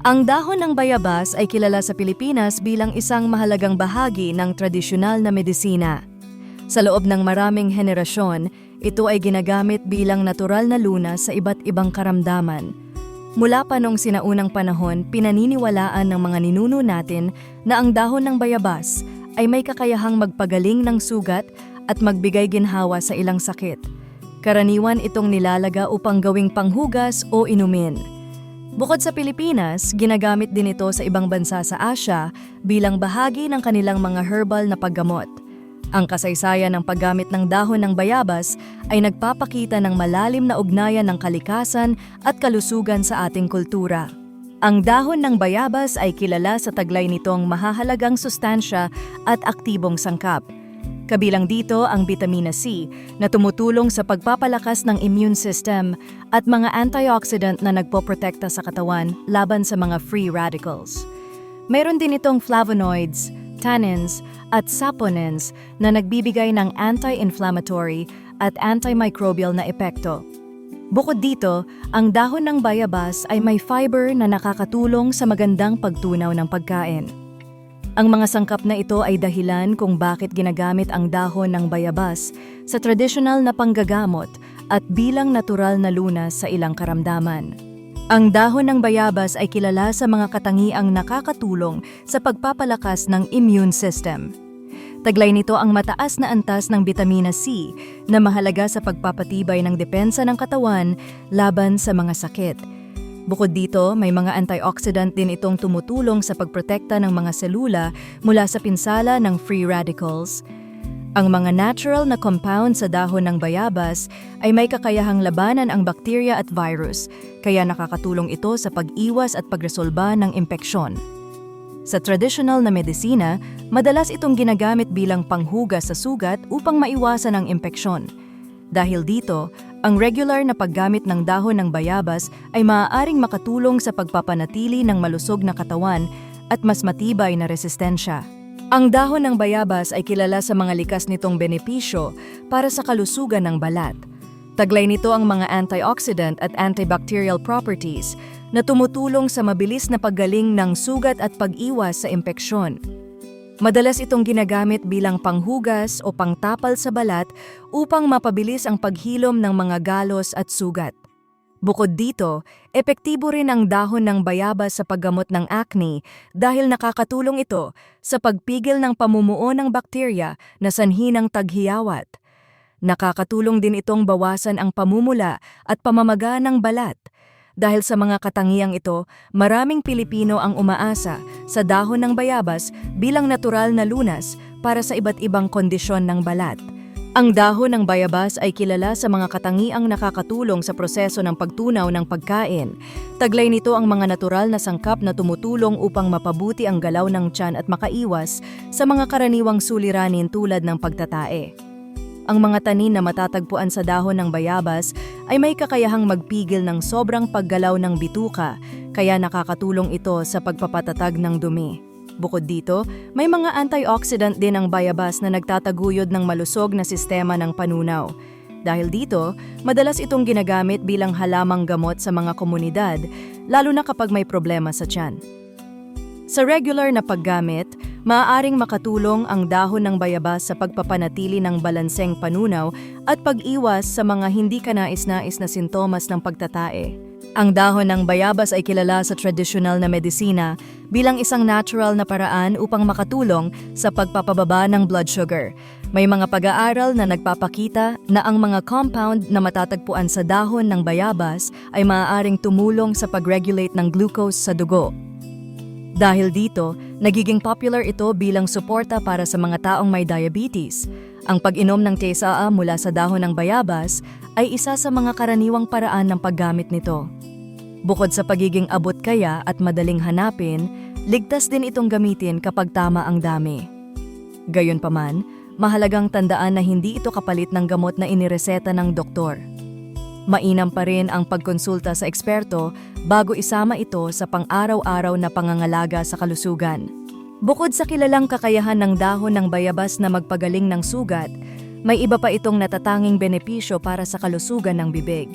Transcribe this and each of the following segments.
Ang dahon ng bayabas ay kilala sa Pilipinas bilang isang mahalagang bahagi ng tradisyonal na medisina. Sa loob ng maraming henerasyon, ito ay ginagamit bilang natural na lunas sa iba't ibang karamdaman. Mula pa noong sinaunang panahon, pinaniniwalaan ng mga ninuno natin na ang dahon ng bayabas ay may kakayahang magpagaling ng sugat at magbigay ginhawa sa ilang sakit. Karaniwan itong nilalaga upang gawing panghugas o inumin. Bukod sa Pilipinas, ginagamit din ito sa ibang bansa sa Asya bilang bahagi ng kanilang mga herbal na paggamot. Ang kasaysayan ng paggamit ng dahon ng bayabas ay nagpapakita ng malalim na ugnayan ng kalikasan at kalusugan sa ating kultura. Ang dahon ng bayabas ay kilala sa taglay nitong mahahalagang sustansya at aktibong sangkap. Kabilang dito ang vitamina C na tumutulong sa pagpapalakas ng immune system at mga antioxidant na nagpoprotekta sa katawan laban sa mga free radicals. Meron din itong flavonoids, tannins at saponins na nagbibigay ng anti-inflammatory at antimicrobial na epekto. Bukod dito, ang dahon ng bayabas ay may fiber na nakakatulong sa magandang pagtunaw ng pagkain. Ang mga sangkap na ito ay dahilan kung bakit ginagamit ang dahon ng bayabas sa tradisyonal na panggagamot at bilang natural na lunas sa ilang karamdaman. Ang dahon ng bayabas ay kilala sa mga katangiang nakakatulong sa pagpapalakas ng immune system. Taglay nito ang mataas na antas ng vitamina C na mahalaga sa pagpapatibay ng depensa ng katawan laban sa mga sakit. Bukod dito, may mga antioxidant din itong tumutulong sa pagprotekta ng mga selula mula sa pinsala ng free radicals. Ang mga natural na compound sa dahon ng bayabas ay may kakayahang labanan ang bakterya at virus, kaya nakakatulong ito sa pag-iwas at pagresolba ng impeksyon. Sa traditional na medisina, madalas itong ginagamit bilang panghugas sa sugat upang maiwasan ang impeksyon. Dahil dito, ang regular na paggamit ng dahon ng bayabas ay maaaring makatulong sa pagpapanatili ng malusog na katawan at mas matibay na resistensya. Ang dahon ng bayabas ay kilala sa mga likas nitong benepisyo para sa kalusugan ng balat. Taglay nito ang mga antioxidant at antibacterial properties na tumutulong sa mabilis na paggaling ng sugat at pag-iwas sa impeksyon. Madalas itong ginagamit bilang panghugas o pangtapal sa balat upang mapabilis ang paghilom ng mga galos at sugat. Bukod dito, epektibo rin ang dahon ng bayabas sa paggamot ng acne dahil nakakatulong ito sa pagpigil ng pamumuo ng bakterya na sanhi ng taghiyawat. Nakakatulong din itong bawasan ang pamumula at pamamaga ng balat. Dahil sa mga katangiang ito, maraming Pilipino ang umaasa sa dahon ng bayabas bilang natural na lunas para sa iba't ibang kondisyon ng balat. Ang dahon ng bayabas ay kilala sa mga katangiang nakakatulong sa proseso ng pagtunaw ng pagkain. Taglay nito ang mga natural na sangkap na tumutulong upang mapabuti ang galaw ng tiyan at makaiwas sa mga karaniwang suliranin tulad ng pagtatae. Ang mga tanin na matatagpuan sa dahon ng bayabas ay may kakayahang magpigil ng sobrang paggalaw ng bituka, kaya nakakatulong ito sa pagpapatatag ng dumi. Bukod dito, may mga antioxidant din ang bayabas na nagtataguyod ng malusog na sistema ng panunaw. Dahil dito, madalas itong ginagamit bilang halamang gamot sa mga komunidad, lalo na kapag may problema sa tiyan. Sa regular na paggamit, maaaring makatulong ang dahon ng bayabas sa pagpapanatili ng balanseng panunaw at pag-iwas sa mga hindi kanais-nais na sintomas ng pagtatae. Ang dahon ng bayabas ay kilala sa tradisyonal na medisina bilang isang natural na paraan upang makatulong sa pagpapababa ng blood sugar. May mga pag-aaral na nagpapakita na ang mga compound na matatagpuan sa dahon ng bayabas ay maaaring tumulong sa pag-regulate ng glucose sa dugo. Dahil dito, nagiging popular ito bilang suporta para sa mga taong may diabetes. Ang pag-inom ng TSAA mula sa dahon ng bayabas ay isa sa mga karaniwang paraan ng paggamit nito. Bukod sa pagiging abot kaya at madaling hanapin, ligtas din itong gamitin kapag tama ang dami. Gayunpaman, mahalagang tandaan na hindi ito kapalit ng gamot na inireseta ng doktor. Mainam pa rin ang pagkonsulta sa eksperto bago isama ito sa pang-araw-araw na pangangalaga sa kalusugan. Bukod sa kilalang kakayahan ng dahon ng bayabas na magpagaling ng sugat, may iba pa itong natatanging benepisyo para sa kalusugan ng bibig.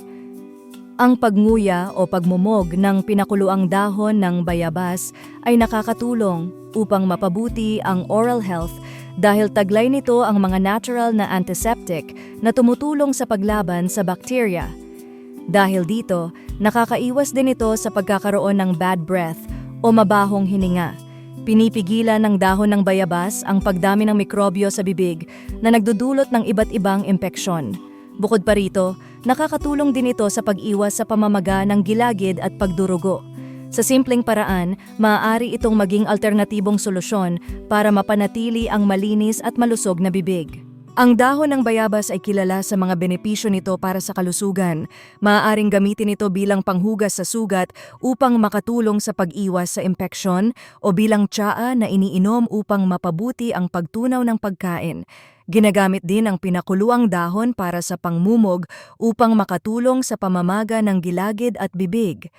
Ang pagnguya o pagmumog ng pinakuluang dahon ng bayabas ay nakakatulong upang mapabuti ang oral health dahil taglay nito ang mga natural na antiseptic na tumutulong sa paglaban sa bakterya. Dahil dito, nakakaiwas din ito sa pagkakaroon ng bad breath o mabahong hininga. Pinipigilan ng dahon ng bayabas ang pagdami ng mikrobyo sa bibig na nagdudulot ng iba't ibang impeksyon. Bukod pa rito, nakakatulong din ito sa pag-iwas sa pamamaga ng gilagid at pagdurugo. Sa simpleng paraan, maaari itong maging alternatibong solusyon para mapanatili ang malinis at malusog na bibig. Ang dahon ng bayabas ay kilala sa mga benepisyo nito para sa kalusugan. Maaaring gamitin ito bilang panghugas sa sugat upang makatulong sa pag-iwas sa impeksyon o bilang tsaa na iniinom upang mapabuti ang pagtunaw ng pagkain. Ginagamit din ang pinakuluang dahon para sa pangmumog upang makatulong sa pamamaga ng gilagid at bibig.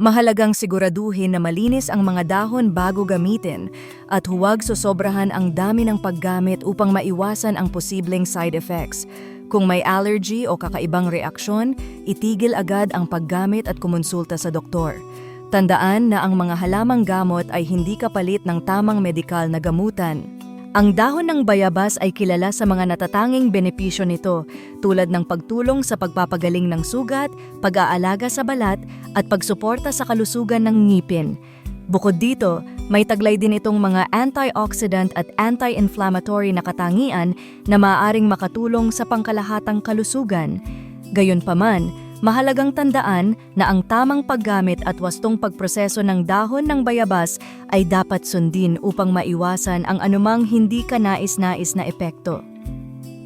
Mahalagang siguraduhin na malinis ang mga dahon bago gamitin at huwag sosobrahan ang dami ng paggamit upang maiwasan ang posibleng side effects. Kung may allergy o kakaibang reaksyon, itigil agad ang paggamit at kumonsulta sa doktor. Tandaan na ang mga halamang gamot ay hindi kapalit ng tamang medikal na gamutan. Ang dahon ng bayabas ay kilala sa mga natatanging benepisyo nito tulad ng pagtulong sa pagpapagaling ng sugat, pag-aalaga sa balat at pagsuporta sa kalusugan ng ngipin. Bukod dito, may taglay din itong mga antioxidant at anti-inflammatory na katangian na maaaring makatulong sa pangkalahatang kalusugan. Gayunpaman, mahalagang tandaan na ang tamang paggamit at wastong pagproseso ng dahon ng bayabas ay dapat sundin upang maiwasan ang anumang hindi kanais-nais na epekto.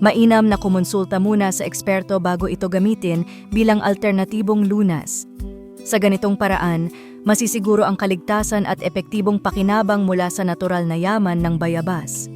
Mainam na kumonsulta muna sa eksperto bago ito gamitin bilang alternatibong lunas. Sa ganitong paraan, masisiguro ang kaligtasan at epektibong pakinabang mula sa natural na yaman ng bayabas.